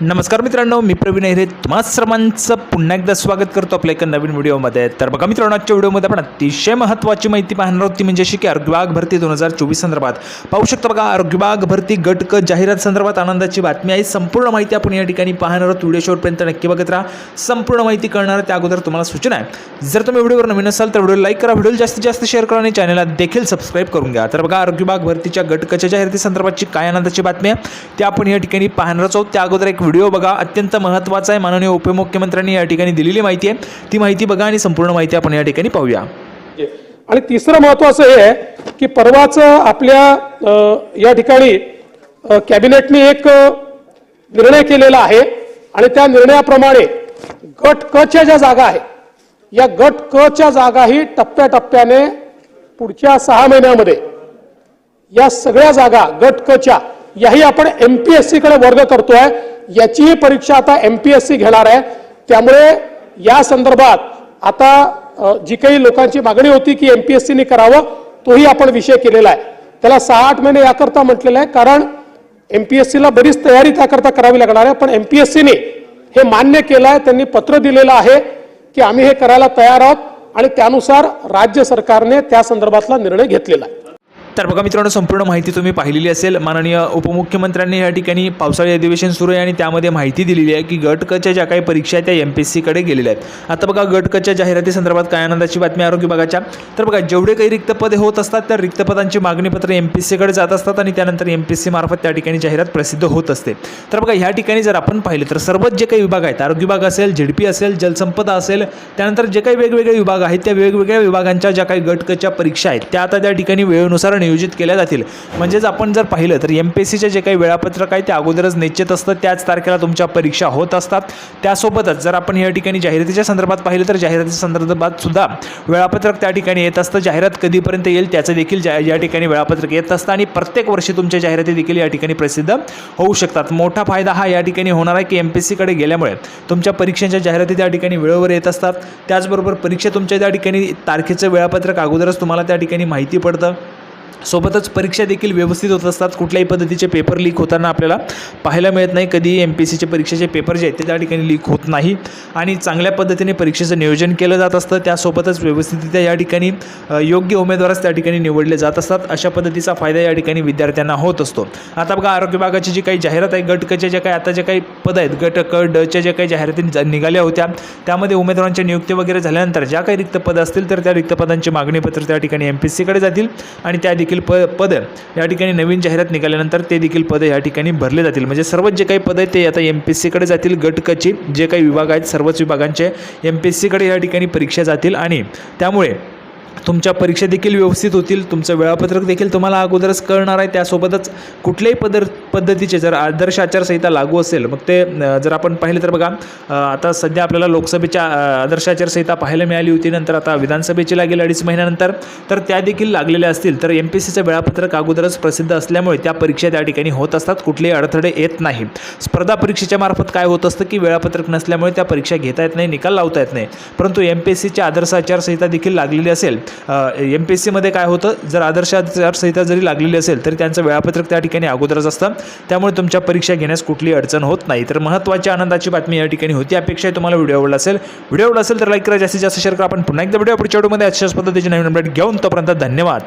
नमस्कार मित्रांनो मी प्रवीण हिरे तुम्हा सर्वांचं पुन्हा एकदा स्वागत करतो आपल्या एका नवीन व्हिडिओमध्ये. तर बघा मित्रांनो आजच्या व्हिडिओमध्ये आपण अतिशय महत्त्वाची माहिती पाहणार आहोत. ती म्हणजे अशी की आरोग्य भरती दोन हजार चोवीस संदर्भात. पाहू शकता बघा आरोग्य भरती गट क जाहिरात संदर्भात आनंदाची बातमी आहे. संपूर्ण माहिती आपण या ठिकाणी पाहणार आहोत. व्हिडिओ शेवटपर्यंत नक्की बघत राहा. संपूर्ण माहिती कळणार त्या अगोदर तुम्हाला सूचना आहे. जर तुम्ही व्हिडिओवर नवीन असाल तर व्हिडिओ लाईक करा. व्हिडिओ जास्तीत जास्त शेअर करा आणि चॅनलला देखील सबस्क्राईब करून घ्या. तर बघा आरोग्य भरतीच्या गटकच्या जाहिराती संदर्भातची काय आनंदाची बातमी आहे ते आपण या ठिकाणी पाहणारच आहोत. त्या अगोदर एक व्हिडिओ बघा. अत्यंत महत्त्वाचा आहे माननीय उपमुख्यमंत्र्यांनी या ठिकाणी दिलेली माहिती आहे. ती माहिती बघा आणि संपूर्ण माहिती आपण या ठिकाणी पाहूया. आणि तिसरं महत्वाचं हे आहे की परवाच आपल्या या ठिकाणी कॅबिनेटने एक निर्णय केलेला आहे. आणि त्या निर्णयाप्रमाणे गट क च्या ज्या जागा आहे या गट क च्या जागाही टप्प्याटप्प्याने पुढच्या सहा महिन्यामध्ये या सगळ्या जागा गट क च्या याही आपण एमपीएससी कडे वर्ग करतोय. याचीही परीक्षा आता एमपीएससी घेणार आहे. त्यामुळे या संदर्भात आता जी काही लोकांची मागणी होती की एमपीएससीने करावं तोही आपण विषय केलेला आहे. त्याला सहा आठ महिने याकरता म्हटलेलं आहे कारण एमपीएससीला बरीच तयारी त्याकरता करावी लागणार आहे. पण एमपीएससीने हे मान्य केलं आहे त्यांनी पत्र दिलेलं आहे की आम्ही हे करायला तयार आहोत आणि त्यानुसार राज्य सरकारने त्या संदर्भातला निर्णय घेतलेला आहे. तर बघा मित्रांनो संपूर्ण माहिती तुम्ही पाहिलेली असेल. माननीय उपमुख्यमंत्र्यांनी या ठिकाणी पावसाळी अधिवेशन सुरू आहे आणि त्यामध्ये माहिती दिलेली आहे की गटकच्या ज्या काही परीक्षा आहेत त्या एम पी एस सीकडे गेलेल्या आहेत. आता बघा गटकच्या जाहिराती संदर्भात काय आनंदाची बातमी आरोग्य विभागाच्या. तर बघा जेवढे काही रिक्त पदे होत असतात त्या रिक्त पदांची मागणीपत्र एम पी एस सीकडे जात असतात आणि त्यानंतर एम पी एस सी मार्फत त्या ठिकाणी जाहिरात प्रसिद्ध होत असते. तर बघा ह्या ठिकाणी जर आपण पाहिलं तर सर्वच जे काही विभाग आहेत आरोग्य विभाग असेल झेडपी असेल जलसंपदा असेल त्यानंतर जे काही वेगवेगळे विभाग आहेत त्या वेगवेगळ्या विभागांच्या ज्या काही गटकच्या परीक्षा आहेत त्या आता त्या ठिकाणी वेळेनुसार नियोजित केल्या जातील. म्हणजेच आपण जर पाहिलं तर एम पी एस सीचे जे काही वेळापत्रक आहे ते अगोदरच निश्चित असतं. त्याच तारखेला तुमच्या परीक्षा होत असतात. त्यासोबतच जर आपण या ठिकाणी जाहिरातीच्या संदर्भात पाहिलं तर जाहिरातीच्या संदर्भात सुद्धा वेळापत्रक त्या ठिकाणी येत असतं. जाहिरात कधीपर्यंत येईल त्याचं देखील जा या ठिकाणी वेळापत्रक येत असतं आणि प्रत्येक वर्षी तुमच्या जाहिराती देखील या ठिकाणी प्रसिद्ध होऊ शकतात. मोठा फायदा हा या ठिकाणी होणार आहे की एम पी एस सीकडे गेल्यामुळे तुमच्या परीक्षांच्या जाहिराती त्या ठिकाणी वेळेवर येत असतात. त्याचबरोबर परीक्षा तुमच्या त्या ठिकाणी तारखेचं वेळापत्रक अगोदरच तुम्हाला त्या ठिकाणी माहिती पडतं. सोबतच परीक्षा देखील व्यवस्थित होत असतात. कुठल्याही पद्धतीचे पेपर लीक होताना आपल्याला पाहायला मिळत नाही. कधी एम पी एस सीचे परीक्षेचे पेपर जे आहेत ते त्या ठिकाणी लीक होत नाही. आणि चांगल्या पद्धतीने परीक्षेचं नियोजन केलं जात असतं. त्यासोबतच व्यवस्थितरित्या या ठिकाणी योग्य उमेदवारच त्या ठिकाणी निवडले जात असतात. अशा पद्धतीचा फायदा या ठिकाणी विद्यार्थ्यांना होत असतो. आता बघा आरोग्य विभागाची जी काही जाहिरात आहे गटकच्या ज्या काही आता ज्या काही पद आहेत गट क डच्या ज्या काही जाहिराती निघाल्या होत्या त्यामध्ये उमेदवारांच्या नियुक्ती वगैरे झाल्यानंतर ज्या काही रिक्त पदं असतील तर त्या रिक्त पदांची मागणीपत्र त्या ठिकाणी एम पी एस सीकडे जातील. आणि त्या देखील प पद या ठिकाणी नवीन जाहिरात निघाल्यानंतर ते देखील पदं या ठिकाणी भरले जातील. म्हणजे सर्वच जे काही पदं आहेत ते आता एम पी एस सीकडे जातील गटकची जे काही विभाग आहेत सर्वच विभागांचे एम पी एस सीकडे या ठिकाणी परीक्षा जातील आणि त्यामुळे तुमच्या परीक्षा देखील व्यवस्थित होतील तुमचं वेळापत्रक देखील तुम्हाला अगोदरच कळणार आहे. त्यासोबतच कुठल्याही पदर पद्धतीचे जर आदर्श आचारसंहिता लागू असेल मग ते जर आपण पाहिलं तर बघा आता सध्या आपल्याला लोकसभेच्या आदर्श आचारसंहिता पाहायला मिळाली होती नंतर आता विधानसभेची लागेल अडीच महिन्यानंतर तर त्या देखील लागलेल्या असतील. तर एम पी सीचं वेळापत्रक अगोदरच प्रसिद्ध असल्यामुळे त्या परीक्षा त्या ठिकाणी होत असतात कुठलेही अडथळे येत नाही. स्पर्धा परीक्षेच्या मार्फत काय होत असतं की वेळापत्रक नसल्यामुळे त्या परीक्षा घेता येत नाही निकाल लावता येत नाही. परंतु एम पी एस सीच्या आदर्श आचारसंहिता देखील लागलेली असेल. एम पी एस सीमध्ये काय होतं? जर आदर्श आचारसंहिता जरी लागलेली असेल तरी त्यांचं वेळापत्रक त्या ठिकाणी अगोदरच असतं. त्यामुळे तुमच्या परीक्षा घेण्यास कुठलीही अडचण होत नाही. तर महत्त्वाची आनंदाची बातमी या ठिकाणी होती. अपेक्षा तुम्हाला व्हिडिओ आवडला असेल. व्हिडिओ आवडला असेल तर लाईक करा. जास्तीत जास्त शेअर करा. आपण पुन्हा एकदा व्हिडिओ पुढच्या व्हिडिओमध्ये अशाच पद्धतीची नवीन अपडेट घेऊन तोपर्यंत धन्यवाद.